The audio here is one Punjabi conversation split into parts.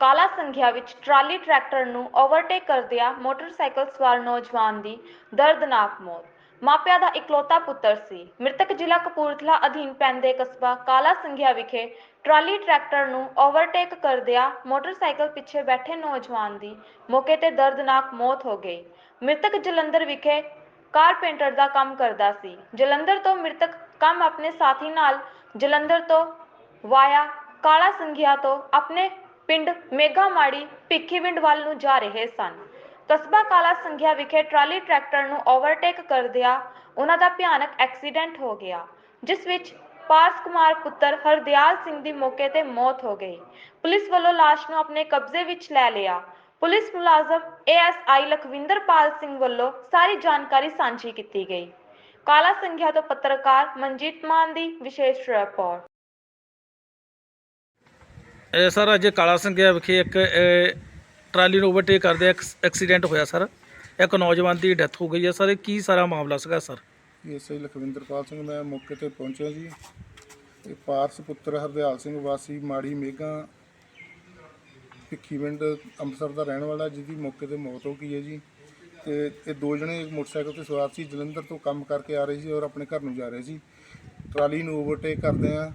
ਸੰਖਿਆ ਵਿੱਚ ਟਰਾਲੀ ਟਰੈਕਟਰ ਨੂੰ ਓਵਰਟੇਕ ਕਰਦਿਆਂ ਮੋਟਰਸਾਈਕਲ ਸਵਾਰ ਨੌਜਵਾਨ ਦੀ ਦਰਦਨਾਕ ਮੌਤ। ਮਾਪਿਆਂ ਦਾ ਇਕਲੌਤਾ ਪੁੱਤਰ ਸੀ। ਮ੍ਰਿਤਕ ਜ਼ਿਲ੍ਹਾ ਕਪੂਰਥਲਾ ਅਧੀਨ ਪੈਂਦੇ ਕਸਬਾ ਕਾਲਾ ਸੰਘਿਆ ਵਿਖੇ ਟਰਾਲੀ ਟਰੈਕਟਰ ਨੂੰ ਓਵਰਟੇਕ ਕਰਦਿਆਂ ਮੋਟਰਸਾਈਕਲ ਪਿੱਛੇ ਬੈਠੇ ਨੌਜਵਾਨ ਦੀ ਮੌਕੇ ਤੇ ਦਰਦਨਾਕ ਮੌਤ ਹੋ ਗਈ। ਮ੍ਰਿਤਕ ਜਲੰਧਰ ਵਿਖੇ ਕਾਰਪੈਂਟਰ ਦਾ ਕੰਮ ਕਰਦਾ ਸੀ। ਜਲੰਧਰ ਤੋਂ ਮ੍ਰਿਤਕ ਕੰਮ ਆਪਣੇ ਸਾਥੀ ਨਾਲ ਜਲੰਧਰ ਤੋਂ ਵਾਇਆ ਕਾਲਾ ਸੰਘਿਆ ਤੋਂ ਆਪਣੇ ਪਿੰਡ ਮੇਘਾਮਾੜੀ ਭਿੱਖੀਵਿੰਡ ਵੱਲ ਨੂੰ ਜਾ ਰਹੇ ਸਨ। ਕਸਬਾ ਕਾਲਾ ਸੰਘਿਆ ਵਿਖੇ ਟਰਾਲੀ ਟਰੈਕਟਰ ਨੂੰ ਓਵਰਟੇਕ ਕਰਦਿਆਂ ਉਹਨਾਂ ਦਾ ਭਿਆਨਕ ਐਕਸੀਡੈਂਟ ਹੋ ਗਿਆ, ਜਿਸ ਵਿੱਚ ਪਾਰਸ ਕੁਮਾਰ ਪੁੱਤਰ ਹਰਦਿਆਲ ਸਿੰਘ ਦੀ ਮੌਕੇ ਤੇ ਮੌਤ ਹੋ ਗਈ। ਪੁਲਿਸ ਵੱਲੋਂ ਲਾਸ਼ ਨੂੰ ਆਪਣੇ ਕਬਜ਼ੇ ਵਿੱਚ ਲੈ ਲਿਆ। ਪੁਲਿਸ ਮੁਲਾਜ਼ਮ ਏਐਸਆਈ ਲਖਵਿੰਦਰਪਾਲ ਸਿੰਘ ਵੱਲੋਂ ਸਾਰੀ ਜਾਣਕਾਰੀ ਸਾਂਝੀ ਕੀਤੀ ਗਈ। ਕਾਲਾ ਸੰਘਿਆ ਤੋਂ ਪੱਤਰਕਾਰ ਮਨਜੀਤ ਮਾਨ ਦੀ ਵਿਸ਼ੇਸ਼ ਰਿਪੋਰਟ। ਸਰ ਅੱਜ ਕਾਲਾ ਸੰਘਿਆ ਵਿਖੇ ਇੱਕ ਟਰਾਲੀ ਨੂੰ ਓਵਰਟੇਕ ਕਰਦੇ ਐਕਸੀਡੈਂਟ ਹੋਇਆ ਸਰ। ਇੱਕ ਨੌਜਵਾਨ ਦੀ ਡੈਥ ਹੋ ਗਈ ਹੈ ਸਰ। ਇਹ ਕੀ ਸਾਰਾ ਮਾਮਲਾ ਸੀਗਾ ਸਰ? ਐਸਆਈ ਲਖਵਿੰਦਰਪਾਲ ਸਿੰਘ ਮੈਂ ਮੌਕੇ ਤੇ ਪਹੁੰਚਿਆ ਜੀ। ਇਹ ਪਾਰਸ ਪੁੱਤਰ ਹਰਦਿਆਲ ਸਿੰਘ ਵਾਸੀ ਮਾੜੀ ਮੇਗਾ ਭਿੱਖੀਵਿੰਡ ਅੰਮ੍ਰਿਤਸਰ ਦਾ ਰਹਿਣ ਵਾਲਾ, ਜਿਹਦੀ ਮੌਕੇ ਤੇ ਮੌਤ ਹੋ ਗਈ ਹੈ ਜੀ। ਤੇ ਇਹ ਦੋ ਜਣੇ ਮੋਟਰਸਾਈਕਲ ਤੇ ਸਵਾਰ ਸੀ, ਜਲੰਧਰ ਤੋਂ ਕੰਮ ਕਰਕੇ ਆ ਰਹੇ ਸੀ ਔਰ ਆਪਣੇ ਘਰ ਨੂੰ ਜਾ ਰਹੇ ਸੀ। ਟਰਾਲੀ ਨੂੰ ਓਵਰਟੇਕ ਕਰਦੇ ਆ।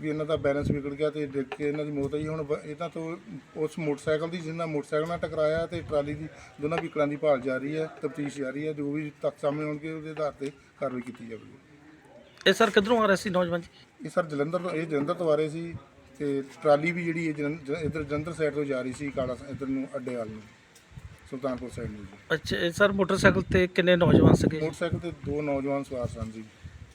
ਵੀ ਇਹਨਾਂ ਦਾ ਬੈਲੈਂਸ ਵਿਗੜ ਗਿਆ ਤੇ ਡਿੱਗ ਕੇ ਇਹਨਾਂ ਦੀ ਮੌਤ ਹੋਈ। ਹੁਣ ਬ- ਇਹਨਾਂ ਤੋਂ ਉਸ ਮੋਟਰਸਾਈਕਲ ਦੀ ਜਿਹਨਾਂ ਮੋਟਰਸਾਈਕਲ ਨਾਲ ਟਕਰਾਇਆ ਤੇ ਟਰਾਲੀ ਦੀ ਦੋਨਾਂ ਵਹੀਕਲਾਂ ਦੀ ਭਾਲ ਜਾਰੀ ਹੈ ਤਫਤੀਸ਼ ਜਾਰੀ ਹੈ ਜੋ ਵੀ ਤੱਥ ਸਾਹਮਣੇ ਆਉਣਗੇ ਉਹਦੇ ਆਧਾਰ ਤੇ ਕਾਰਵਾਈ ਕੀਤੀ ਜਾਵੇਗੀ। ਇਹ ਸਰ ਕਿੱਧਰੋਂ ਆ ਰਿਹਾ ਸੀ ਨੌਜਵਾਨ ਜੀ? ਇਹ ਸਰ ਜਲੰਧਰ ਤੋਂ ਇਹ ਜਲੰਧਰ ਤੋਂ ਆ ਰਹੇ ਸੀ ਤੇ ਟਰਾਲੀ ਵੀ ਜਿਹੜੀ ਇਹ ਜ- ਇੱਧਰ ਜਲੰਧਰ ਸਾਈਡ ਤੋਂ ਜਾ ਰਹੀ ਸੀ ਕਾਲਾ ਇੱਧਰ ਨੂੰ ਅੱਡੇ ਵੱਲ ਨੂੰ ਸੁਲਤਾਨਪੁਰ ਸਾਈਡ ਨੂੰ ਜੀ। ਅੱਛਾ ਇਹ ਸਰ ਮੋਟਰਸਾਈਕਲ ਤੇ ਕਿੰਨੇ ਨੌਜਵਾਨ ਸੀਗੇ ਮੋਟਰਸਾਈਕਲ ਤੇ ਦੋ ਨੌਜਵਾਨ ਸਵਾਰ ਸਨ ਜੀ।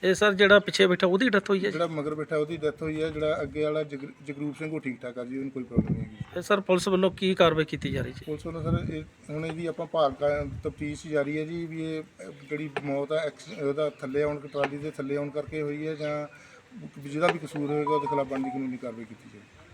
ਇਹ ਸਰ ਜਿਹੜਾ ਪਿੱਛੇ ਬੈਠਾ ਉਹਦੀ ਡੈਥ ਹੋਈ ਹੈ ਜੀ? ਜਿਹੜਾ ਮਗਰ ਬੈਠਾ ਉਹਦੀ ਡੈਥ ਹੋਈ ਹੈ ਜਿਹੜਾ ਅੱਗੇ ਵਾਲਾ ਜਗ- ਜਗਰੂਪ ਸਿੰਘ ਉਹ ਠੀਕ ਠਾਕ ਆ ਜੀ ਉਹਨੂੰ ਕੋਈ ਪ੍ਰੋਬਲਮ ਨਹੀਂ ਹੈਗੀ। ਇਹ ਸਰ ਪੁਲਿਸ ਵੱਲੋਂ ਕੀ ਕਾਰਵਾਈ ਕੀਤੀ ਜਾ ਰਹੀ ਜੀ? ਪੁਲਿਸ ਵੱਲੋਂ ਸਰ ਇਹ ਹੁਣ ਇਹਦੀ ਆਪਾਂ ਭਾਲ ਤਫਤੀਸ਼ ਜਾਰੀ ਹੈ ਜੀ ਵੀ ਇਹ ਅਹ, ਜਿਹੜੀ ਮੌਤ ਹੈ ਐਕਸ- ਉਹਦਾ ਥੱਲੇ ਆਉਣ ਟਰਾਲੀ ਦੇ ਥੱਲੇ ਆਉਣ ਕਰਕੇ ਹੋਈ ਹੈ ਜਾਂ ਜਿਹਦਾ ਵੀ ਕਸੂਰ ਹੋਏਗਾ ਉਹਦੇ ਖਿਲਾਫ ਬਣਦੀ ਕਾਨੂੰਨੀ ਕਾਰਵਾਈ ਕੀਤੀ ਜਾਏਗੀ।